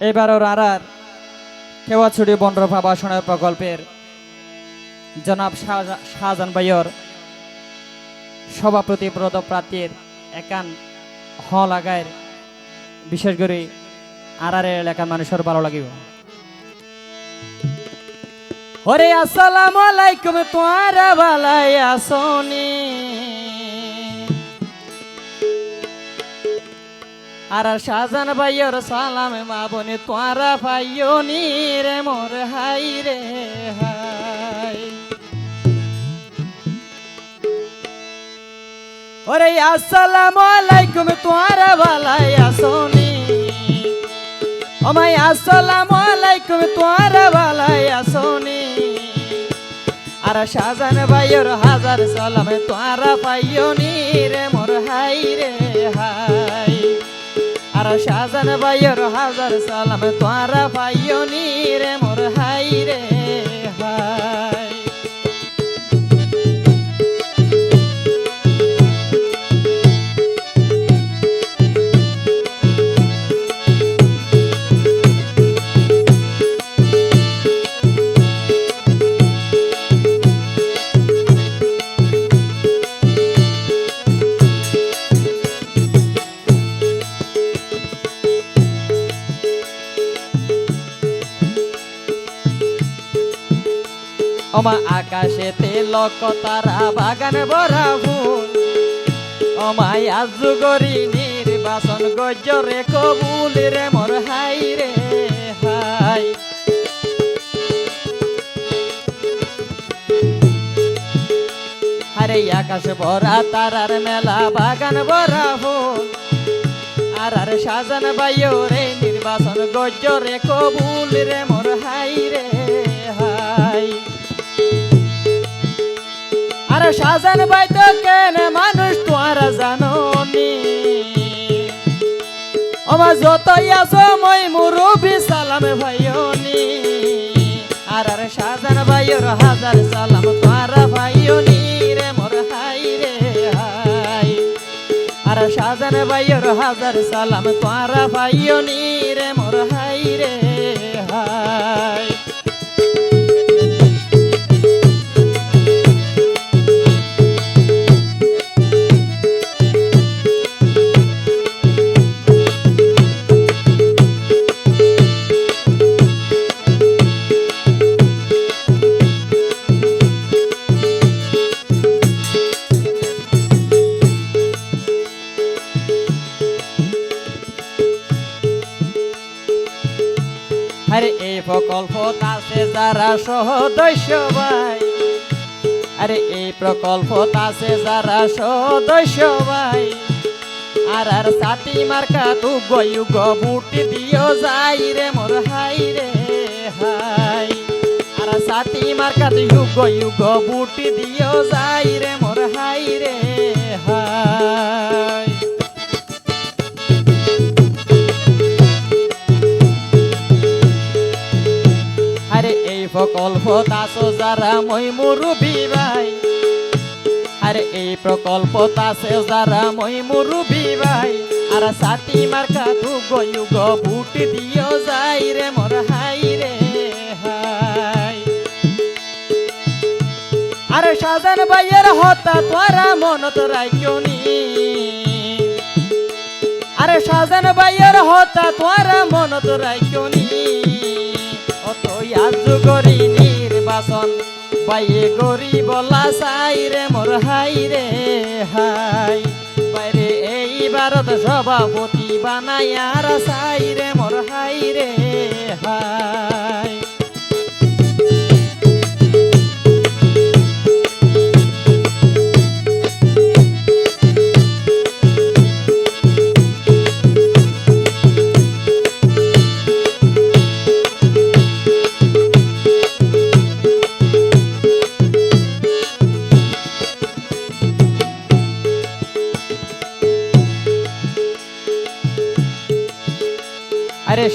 এবার ওর আর আর বনরফা বাসনের প্রকল্পের জনাব শাহজা- শাহজাহান ভাইয়র সভাপতি পদপ্রার্থীর একান হ লাগায় বিশেষ করে আর আর এলাকার মানুষের ভালো লাগিব। হরে আসসালামু আলাইকুম, তোমার বালাই আসনি। আর শাহজান ভাইয়র সালাম, মা বনে তোরা ভাইয়নি রে, মোর হাই রে, হাই। ওরে আসসালামু আলাইকুম তোরা বালাই আসনি আমায় আসসালামু আলাইকুম তোরা বালাই আসনি আর শাহজান ভাইয়র হাজার সালাম তোরা পাইয়নি রে, মোর হাই রে, হাই। আর শাহজান ভাইয়র হাজার সালাম তোরা পাইয়নি রে মোর হাই ওমা আকাশেতে লক তারা বাগান ভরা ফুল ওমাই আজু গরি নির্বাচন গজরে কবুল রে মোর হাই রে হাই। আরে আকাশ ভরা, তারার মেলা বাগান ভরা ফুল আর আর সাজান বাইও রে নির্বাচন গজরে কবুল রে মোর হাই রে সাজান বাই তো কেন মানুষ তোরা জানো আমার যতই আছো মই মুরুবি সালাম ভাইয়নি। আর আর সাজান ভাইয়র হাজার সালাম তোরা ভাইয়নি রে মোর হাই রে হাই। আর সাজান ভাইয়র হাজার সালাম তোরা ভাইয়নি রে মোর হাই রে প্রকল্প আছে যারা সদস্য ভাই আরে, এই প্রকল্প আছে যারা সদস্য ভাই আর আর সাথী মার্কা তু গয়ুগ বুটি দিও যাই রে মোর হাই রে হাই। আর সাথী মার্কা তু যুগ যুগ বুটি দিও যাই রে মোর হাই রে প্রকল্প তাসো যারা মই মুরুবি ভাই। আরে এই প্রকল্প তাসে যারা মই মুরুবি ভাই। আর সাথী মার্কা তু গয়ুগ বুট দিও যাই রে মোর হাই রে হাই। আরে সাজান ভাইয়ের হতা তোরা মনত রাখিও নি। আরে সাজান ভাইয়ের হতা তোরা মনত রাখিও নি। অত আজ গরি নির্বাচন। বাইয়ে গরি বলা সাই রে, মোর হাই রে, হাই। বাইরে এই ভারত সভাপতি বানাই আর সাই রে, মোর হাই রে, হাই।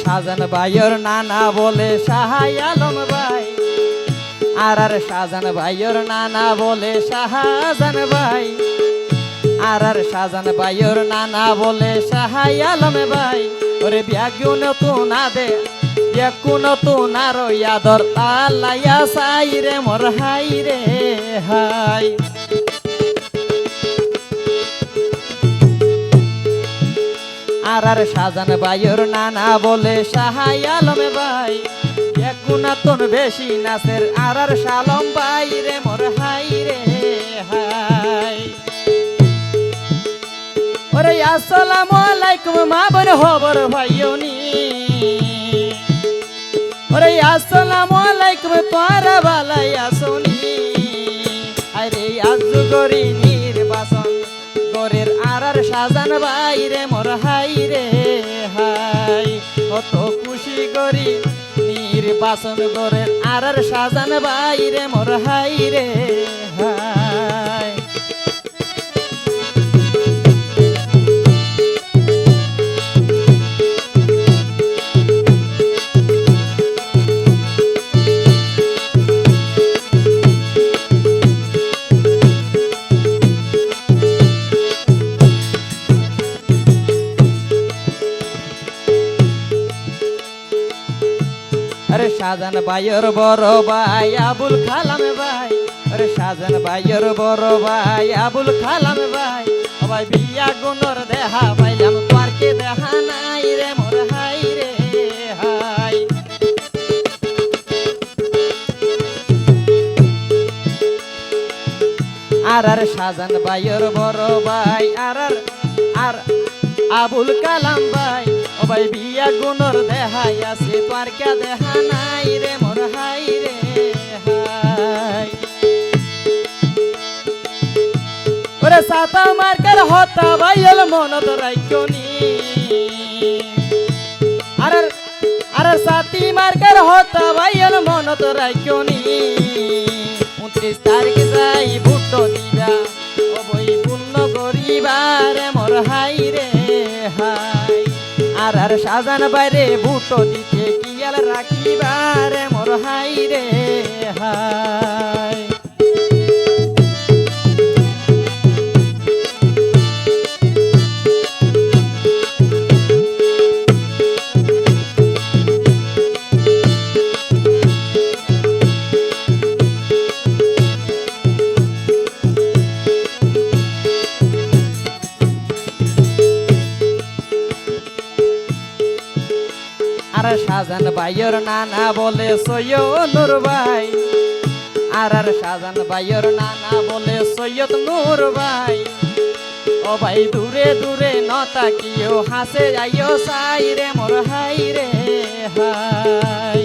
শাহজান ভাইয়ের নানা বলে সাহাই আলম ভাই। আর আর শাহজান ভাইয়ের নানা বলে শাহজান ভাই। আর আর শাহজান ভাইয়ের নানা বলে সাহাই আলম ভাই। ওরে ব্যাগু নতুন আদে ব্যাগু নতুন আর ইয়াদর তালাইয়া সাই রে, মোর হাই রে হাই। আর আর সাজান ভাইয়ের নানা বলে সাহাই আলমে ভাই বেগুনাতন বেশি নাচের আর আর সালম ভাই রে, মোর হাই রে, হাই। ওরে, আসসালামু আলাইকুম, মা বোন হবর ভাইয়নি ওরে, আসসালামু আলাইকুম তোরা বালাই আসনি আরে আজ গরি নির্বাচন গরের আর আর সাজান বাইরে মোর হাই রে হাই কত খুশি করি। নির্বাচন আর আর সাজান বাইরে মোর হাই রে হাই। আরে সাজান ভাইয়ের বড় ভাই, আবুল খালাম ভাই। আরে সাজান ভাইয়ের বড় ভাই, আবুল খালাম ভাই। ভাই, বিয়া গুণর দেহা পাইলাম তোর কে দেহা নাই রে মোর হাই রে হাই। আর আর সাজান ভাইয়ের বড় ভাই, আর আর আর আবুল কালাম ভাই। ভাই বিয়া গুণর দেহাই আছে তোর কে দেহা নাই রে, মোর হাই রে, হাই। ওরে সাতা মার্কার হতা ভাইয়ের মনত রাইকনি আর আর সাতি মার্কার হতা ভাইয়ের মনত রাইকনি উনত্রিশ তারিখ যাই ভুট্ট দিবা বই পূর্ণ করিবারে মোর হাই রে, হাই। আর সাজান বাইরে বুটো দিতে কিয়াল রাখিবার মোর হাই রে হাই? ভাইয়ের নানা বলে সৈয়দ নূর ভাই। আর আর সাজান ভাইয়ের নানা বলে সৈয়দ নূর ভাই। ও ভাই, দূরে দূরে ন কিও হাসে যাইও সাই রে মোর হাই রে হাই।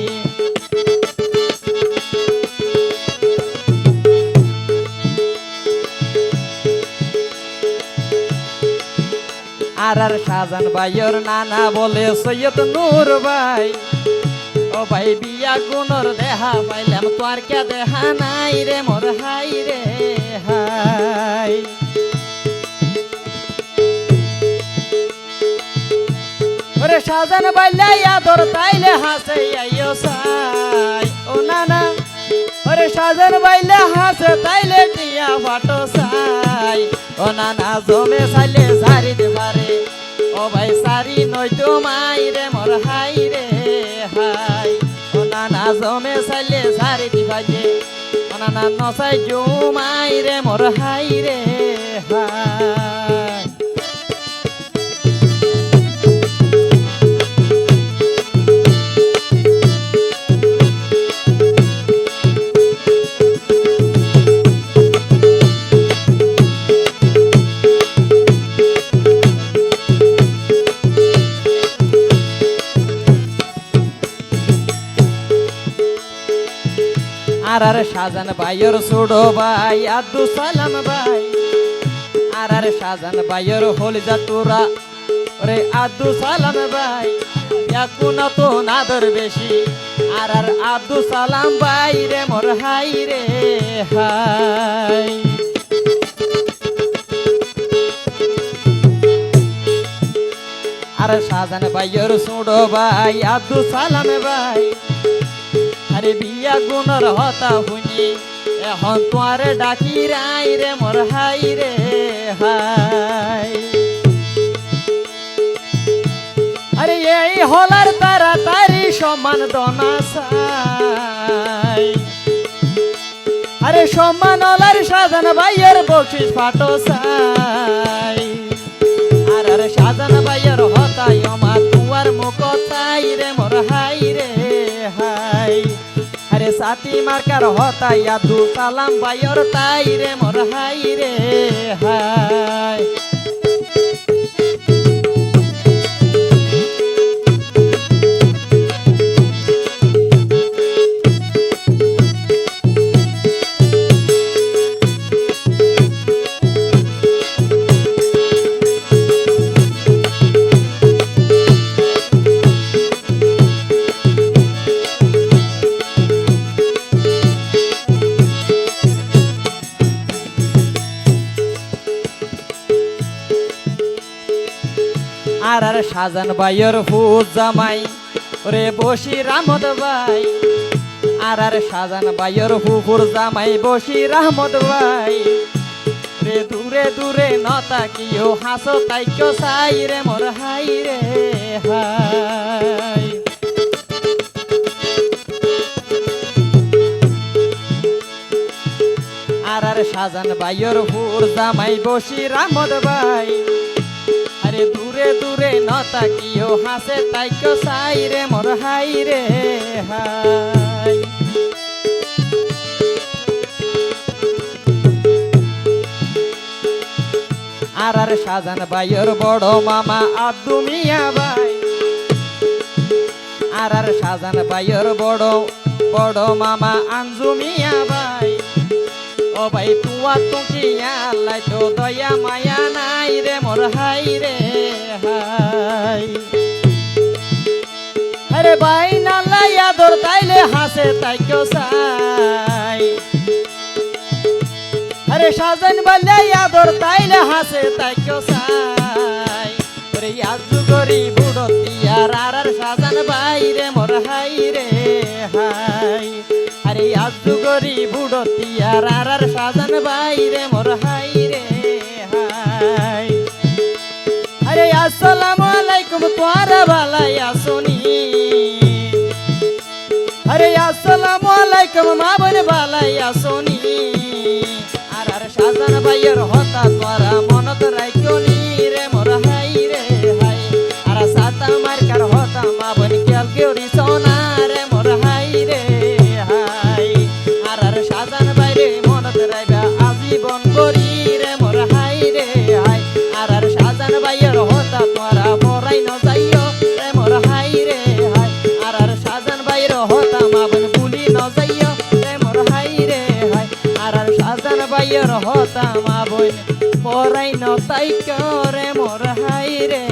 আর আর সাজান ভাইয়ের নানা বলে সৈয়দ নূর ভাই। ও ভাই, বিয়া গুণর দেহা পাইলাম তোর কে দেহা নাই রে মোর হাই রে হাই। ওরে সাজান বাইলে আদর তাইলে হাসে, আইও সাই। ও নানা ওরে সাজান বাইলে হাসে, তাইলে টিয়া ফাটো সাই। ও নানা জমে সাইলে সারি দেবারে। ও ভাই, সারি নয়তো মাই রে মোর হাই রে হাই। জমে সাইলে সারি দিবাজে ও নানা নসাই জুমাই রে মোর হাই রে হাই আর আর সাজান ভাইয়ের ছোড়ো ভাই আদু সালাম ভাই। আর আর সাজান ভাইয়ের হলিদা তোরা। রে আদু সালাম ভাই, এখন তো নাদর বেশি। আর আর আদু সালাম ভাই রে, মোর হাই রে, হাই। আর সাজান ভাইয়ের ছোড়ো ভাই আদু সালাম ভাই। আরে বিয়া গুণর হতা শুনি এখন তোয়ার ডাকি রাই রে, মোর হাই রে, হাই। আরে এই হলার তাড়াতাড়ি সমান দনা চাই। আরে সম্মান হলার সাজান ভাইয়ের বকশিস ফাটো চাই। আর আরে সাজান ভাইয়ের হতাই অমা তুয়ার মুখ চাই রে, মোর হাই সাথী মার্কার হতাই দু সালাম বাইর তাই রে মোর হাই রে হাই। সাজান ভাইয়ের ফুজ জামাই। ওরে বসি রামদ ভাই, আর আর সাজান ভাইয়ের ফুফুর জামাই বসি রামদ ভাই। রে দূরে দূরে নতা কিও হাসো তাইকো সাই রে মোর হাই রে হাই। আর আর সাজান ভাইয়ের ফুর জামাই বসি রামদ ভাই। আরে দূরে দূরে নতা কিও হাসে তাইকো সাই রে মোর হাই রে হাই। আর আর সাজান ভাইয়ের বড় মামা আব্দু মিয়া ভাই। আর আর সাজান ভাইয়ের বড় বড় মামা আঞ্জু মিয়া ভাই। ও ভাই তুয়া তুকি আল্লাহ তো দয়া মায়া নাই রে মোর হাই রে হাই। আরে ভাই নাল্লাই আদর তাইলে হাসে তাই কেউ সাই আরে সাজান বাল্লে আদর তাইলে হাসে তাই কেউ সাই ওরে আজু গরি বুড়ো তিয়ার, আর আর সাজান ভাই রে মোর হাই রে হাই। আরে আজু গরি বুড়ো তিয়ার, আর আর সাজান ভাই রে মোর হাই রে হাই। আরে আসসালামু আলাইকুম তোরা ভালাই আসনি। আরে আসসালামু আলাইকুম, মা বোন ভালাই আসনি। আর আর সাজান ভাইয়ের হতা তোরা মনত নি রে মোর হাই রে হাই। আর সাতা মার্কার হতা, মা বোন কেল কেউ বাইরে মনত রাইবা আজীবন করি রে, মোর হাই রে হাই আর আর সাজান ভাইয়ের হতা তোরা মরাই ন যাইও রে, মোর হাই রে হাই আর আর ভুলি ন যাইও রে, মোর হাই রে হাই আর আর সাজান ভাইয়ের হতা মা পরাই ন রে, মোর হাই রে